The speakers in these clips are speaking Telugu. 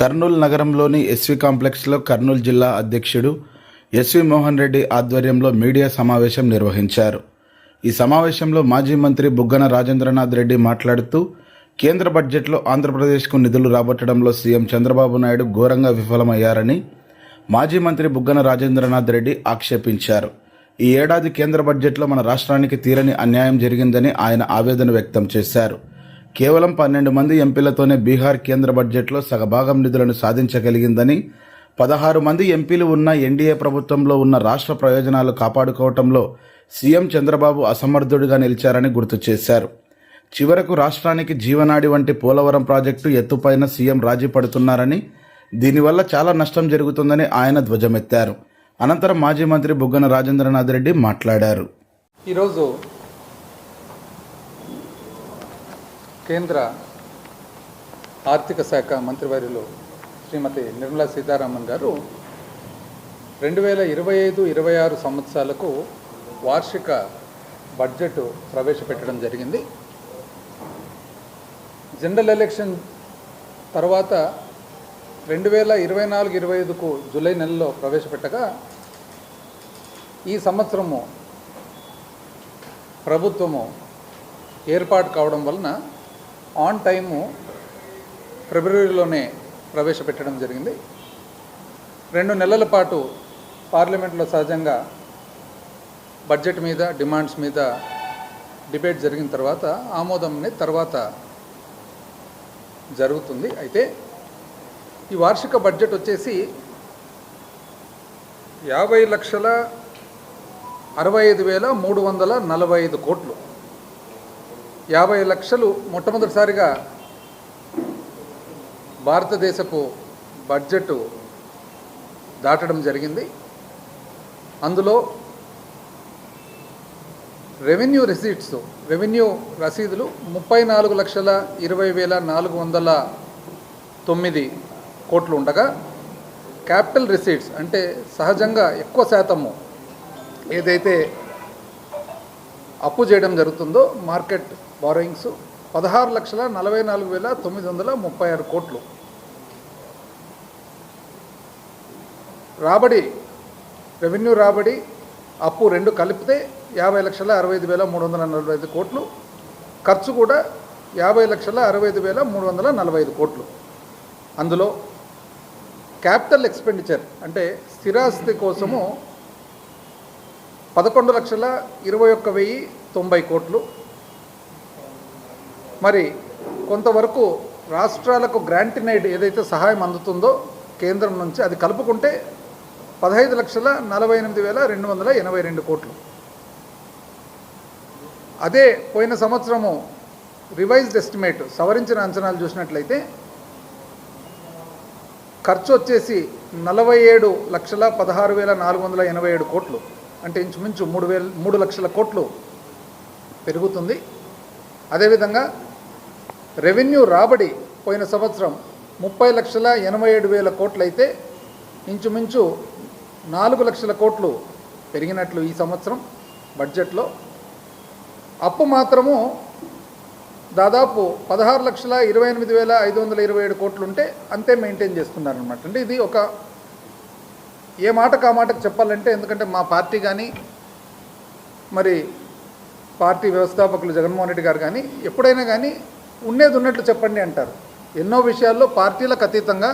కర్నూలు నగరంలోని ఎస్వి కాంప్లెక్స్లో కర్నూలు జిల్లా అధ్యక్షుడు ఎస్వి మోహన్ రెడ్డి ఆధ్వర్యంలో మీడియా సమావేశం నిర్వహించారు. ఈ సమావేశంలో మాజీ మంత్రి బుగ్గన రాజేంద్రనాథ్ రెడ్డి మాట్లాడుతూ కేంద్ర బడ్జెట్లో ఆంధ్రప్రదేశ్కు నిధులు రాబట్టడంలో సీఎం చంద్రబాబు నాయుడు ఘోరంగా విఫలమయ్యారని మాజీ మంత్రి బుగ్గన రాజేంద్రనాథ్ రెడ్డి ఆక్షేపించారు. ఈ ఏడాది కేంద్ర బడ్జెట్లో మన రాష్ట్రానికి తీరని అన్యాయం జరిగిందని ఆయన ఆవేదన వ్యక్తం చేశారు. కేవలం పన్నెండు మంది ఎంపీలతోనే బీహార్ కేంద్ర బడ్జెట్లో సగభాగం నిధులను సాధించగలిగిందని పదహారు మంది ఎంపీలు ఉన్న ఎన్డీఏ ప్రభుత్వంలో ఉన్న రాష్ట్ర ప్రయోజనాలు కాపాడుకోవటంలో సీఎం చంద్రబాబు అసమర్థుడిగా నిలిచారని గుర్తు చేశారు. చివరకు రాష్ట్రానికి జీవనాడి వంటి పోలవరం ప్రాజెక్టు ఎత్తుపైన సీఎం రాజీ పడుతున్నారని దీనివల్ల చాలా నష్టం జరుగుతుందని ఆయన ధ్వజమెత్తారు. అనంతరం మాజీ మంత్రి బుగ్గన రాజేంద్రనాథ్ రెడ్డి మాట్లాడారు. ఈరోజు కేంద్ర ఆర్థిక శాఖ మంత్రివర్యులు శ్రీమతి నిర్మలా సీతారామన్ గారు రెండు వేల ఇరవై ఐదు ఇరవై ఆరు సంవత్సరాలకు వార్షిక బడ్జెట్ ప్రవేశపెట్టడం జరిగింది. జనరల్ ఎలక్షన్ తర్వాత రెండు వేల ఇరవై నాలుగు ఇరవై ఐదుకు జూలై నెలలో ప్రవేశపెట్టగా ఈ సంవత్సరము ప్రభుత్వము ఏర్పాటు కావడం వలన ఆన్ టైము ఫిబ్రవరిలోనే ప్రవేశపెట్టడం జరిగింది. రెండు నెలల పాటు పార్లమెంట్లో సహజంగా బడ్జెట్ మీద డిమాండ్స్ మీద డిబేట్ జరిగిన తర్వాత ఆమోదం తర్వాత జరుగుతుంది. అయితే ఈ వార్షిక బడ్జెట్ వచ్చేసి యాభై లక్షల అరవై ఐదు వేల మూడు వందల నలభై ఐదు కోట్లు. యాభై లక్షలు మొట్టమొదటిసారిగా భారతదేశపు బడ్జెట్ దాటడం జరిగింది. అందులో రెవెన్యూ రిసీట్స్ రెవెన్యూ రసీదులు ముప్పై నాలుగు లక్షల ఇరవై వేల నాలుగు వందల తొమ్మిది కోట్లు ఉండగా క్యాపిటల్ రిసీట్స్ అంటే సహజంగా ఎక్కువ శాతము ఏదైతే అప్పు చేయడం జరుగుతుందో మార్కెట్ బారోయింగ్స్ పదహారు లక్షల నలభై నాలుగు వేల తొమ్మిది వందల ముప్పై ఆరు కోట్లు. రాబడి రెవెన్యూ రాబడి అప్పు రెండు కలిపితే యాభై లక్షల అరవై ఐదు వేల మూడు వందల నలభై ఐదు కోట్లు. ఖర్చు కూడా యాభై లక్షల అరవై ఐదు వేల మూడు వందల నలభై ఐదు కోట్లు. అందులో క్యాపిటల్ ఎక్స్పెండిచర్ అంటే స్థిరాస్తి కోసము పదకొండు లక్షల ఇరవై ఒక్క వెయ్యి తొంభై కోట్లు. మరి కొంతవరకు రాష్ట్రాలకు గ్రాంటినైడ్ ఏదైతే సహాయం అందుతుందో కేంద్రం నుంచి అది కలుపుకుంటే పదహైదు లక్షల నలభై ఎనిమిది వేల రెండు వందల ఎనభై రెండు కోట్లు. అదే పోయిన సంవత్సరము రివైజ్డ్ ఎస్టిమేట్ సవరించిన అంచనాలు చూసినట్లయితే ఖర్చు వచ్చేసి నలభై ఏడు లక్షల పదహారు వేల నాలుగు వందల ఎనభై ఏడు కోట్లు. అంటే ఇంచుమించు మూడు వేల మూడు లక్షల కోట్లు పెరుగుతుంది. అదేవిధంగా రెవెన్యూ రాబడి పోయిన సంవత్సరం ముప్పై లక్షల ఎనభై ఏడు వేల కోట్లు అయితే ఇంచుమించు నాలుగు లక్షల కోట్లు పెరిగినట్లు ఈ సంవత్సరం బడ్జెట్లో. అప్పు మాత్రము దాదాపు పదహారు లక్షల ఇరవై ఎనిమిది వేల ఐదు వందల ఇరవై ఏడు కోట్లు ఉంటే అంతే మెయింటైన్ చేస్తున్నారనమాట అంటే ఇది ఒక ఏ మాటకు ఆ మాటకు చెప్పాలంటే ఎందుకంటే మా పార్టీ కానీ మరి పార్టీ వ్యవస్థాపకులు జగన్మోహన్ రెడ్డి గారు కానీ ఎప్పుడైనా కానీ ఉండేది ఉన్నట్లు చెప్పండి అంటారు. ఎన్నో విషయాల్లో పార్టీలకు అతీతంగా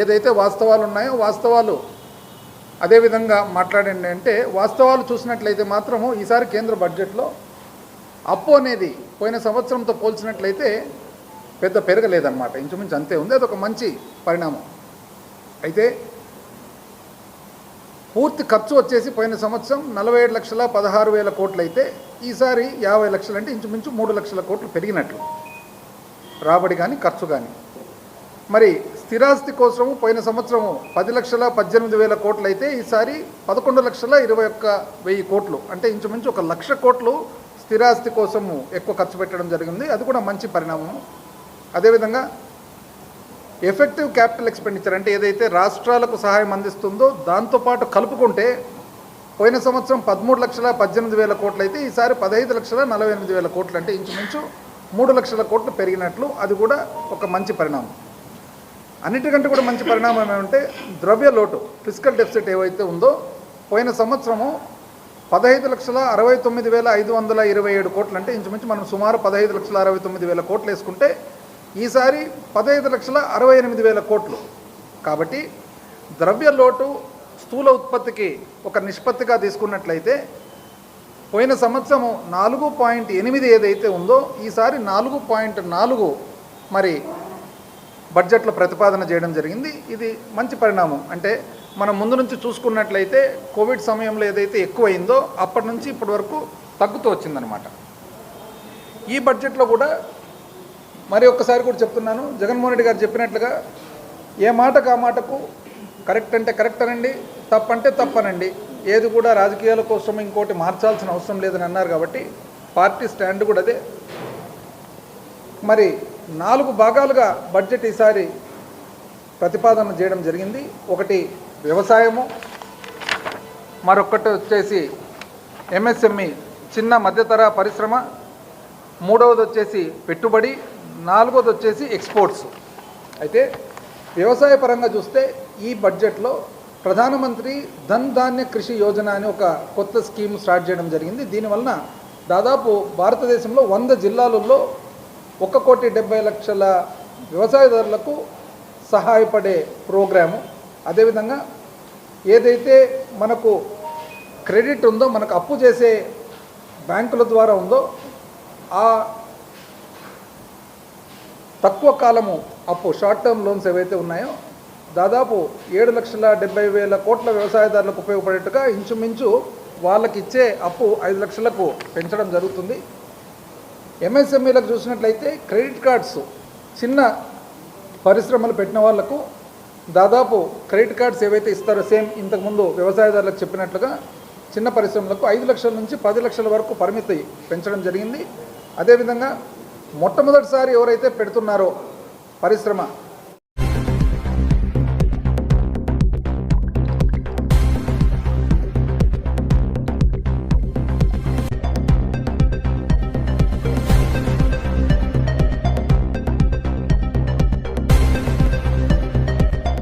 ఏదైతే వాస్తవాలు ఉన్నాయో వాస్తవాలు అదేవిధంగా మాట్లాడండి అంటే వాస్తవాలు చూసినట్లయితే మాత్రము ఈసారి కేంద్ర బడ్జెట్లో అప్పు అనేది పోయిన సంవత్సరంతో పోల్చినట్లయితే పెద్ద పెరగలేదన్నమాట. ఇంచుమించు అంతే ఉంది. అదొక మంచి పరిణామం. అయితే పూర్తి ఖర్చు వచ్చేసి పోయిన సంవత్సరం నలభై ఏడు లక్షల పదహారు వేల కోట్లు అయితే ఈసారి యాభై లక్షలు అంటే ఇంచుమించు మూడు లక్షల కోట్లు పెరిగినట్లు. రాబడి కానీ ఖర్చు కానీ మరి స్థిరాస్తి కోసము పోయిన సంవత్సరము పది లక్షల పద్దెనిమిది వేల కోట్లు అయితే ఈసారి పదకొండు లక్షల ఇరవై ఒక్క వెయ్యి కోట్లు. అంటే ఇంచుమించు ఒక లక్ష కోట్లు స్థిరాస్తి కోసము ఎక్కువ ఖర్చు పెట్టడం జరిగింది. అది కూడా మంచి పరిణామం అదేవిధంగా ఎఫెక్టివ్ క్యాపిటల్ ఎక్స్పెండిచర్ అంటే ఏదైతే రాష్ట్రాలకు సహాయం అందిస్తుందో దాంతోపాటు కలుపుకుంటే పోయిన సంవత్సరం పదమూడు లక్షల పద్దెనిమిది వేల కోట్లు అయితే ఈసారి పదహైదు లక్షల నలభై ఎనిమిది వేల కోట్లు అంటే ఇంచుమించు మూడు లక్షల కోట్లు పెరిగినట్లు అది కూడా ఒక మంచి పరిణామం. అన్నిటికంటే కూడా మంచి పరిణామం ఏమంటే ద్రవ్య లోటు ఫిజికల్ డెఫిసిట్ ఏవైతే ఉందో పోయిన సంవత్సరము పదహైదు లక్షల అరవై తొమ్మిది వేల ఐదు వందల ఇరవై ఏడు కోట్లు అంటే ఇంచుమించు మనం సుమారు పదహైదు లక్షల అరవై తొమ్మిది వేల కోట్లు వేసుకుంటే ఈసారి పదహైదు లక్షల అరవై ఎనిమిది వేల కోట్లు. కాబట్టి ద్రవ్య లోటు స్థూల ఉత్పత్తికి ఒక నిష్పత్తిగా తీసుకున్నట్లయితే పోయిన సంవత్సరము నాలుగు పాయింట్ ఎనిమిది ఏదైతే ఉందో ఈసారి నాలుగు పాయింట్ నాలుగు మరి బడ్జెట్లో ప్రతిపాదన చేయడం జరిగింది. ఇది మంచి పరిణామం. అంటే మనం ముందు నుంచి చూసుకున్నట్లయితే కోవిడ్ సమయంలో ఏదైతే ఎక్కువైందో అప్పటి నుంచి ఇప్పటి వరకు తగ్గుతూ వచ్చిందనమాట ఈ బడ్జెట్లో కూడా మరి ఒక్కసారి కూడా చెప్తున్నాను. జగన్మోహన్ రెడ్డి గారు చెప్పినట్లుగా ఏ మాటకు ఆ మాటకు కరెక్ట్ అంటే కరెక్ట్ అనండి తప్పంటే తప్పనండి. ఏది కూడా రాజకీయాల కోసం ఇంకోటి మార్చాల్సిన అవసరం లేదని అన్నారు కాబట్టి పార్టీ స్టాండ్ కూడా అదే. మరి నాలుగు భాగాలుగా బడ్జెట్ ఈసారి ప్రతిపాదన చేయడం జరిగింది. ఒకటి వ్యవసాయము మరొకటి వచ్చేసి ఎంఎస్ఎంఈ చిన్న మధ్యతర పరిశ్రమ మూడవది వచ్చేసి పెట్టుబడి నాలుగవది వచ్చేసి ఎక్స్పోర్ట్స్. అయితే వ్యవసాయ పరంగా చూస్తే ఈ బడ్జెట్లో ప్రధానమంత్రి ధన్ ధాన్య కృషి యోజన అని ఒక కొత్త స్కీమ్ స్టార్ట్ చేయడం జరిగింది. దీనివలన దాదాపు భారతదేశంలో వంద జిల్లాలలో ఒక కోటి డెబ్బై లక్షల వ్యవసాయదారులకు సహాయపడే ప్రోగ్రాము. అదేవిధంగా ఏదైతే మనకు క్రెడిట్ ఉందో మనకు అప్పు చేసే బ్యాంకుల ద్వారా ఉందో ఆ తక్కువ కాలము అప్పు షార్ట్ టర్మ్ లోన్స్ ఏవైతే ఉన్నాయో దాదాపు ఏడు లక్షల డెబ్బై వేల కోట్ల వ్యవసాయదారులకు ఉపయోగపడేట్టుగా ఇంచుమించు వాళ్ళకి ఇచ్చే అప్పు ఐదు లక్షలకు పెంచడం జరుగుతుంది. ఎంఎస్ఎంఈలకు చూసినట్లయితే క్రెడిట్ కార్డ్స్ చిన్న పరిశ్రమలు పెట్టిన వాళ్ళకు దాదాపు క్రెడిట్ కార్డ్స్ ఏవైతే ఇస్తారో సేమ్ ఇంతకుముందు వ్యవసాయదారులకు చెప్పినట్లుగా చిన్న పరిశ్రమలకు ఐదు లక్షల నుంచి పది లక్షల వరకు పరిమితి పెంచడం జరిగింది. అదేవిధంగా మొట్టమొదటిసారి ఎవరైతే పెడుతున్నారో పరిశ్రమ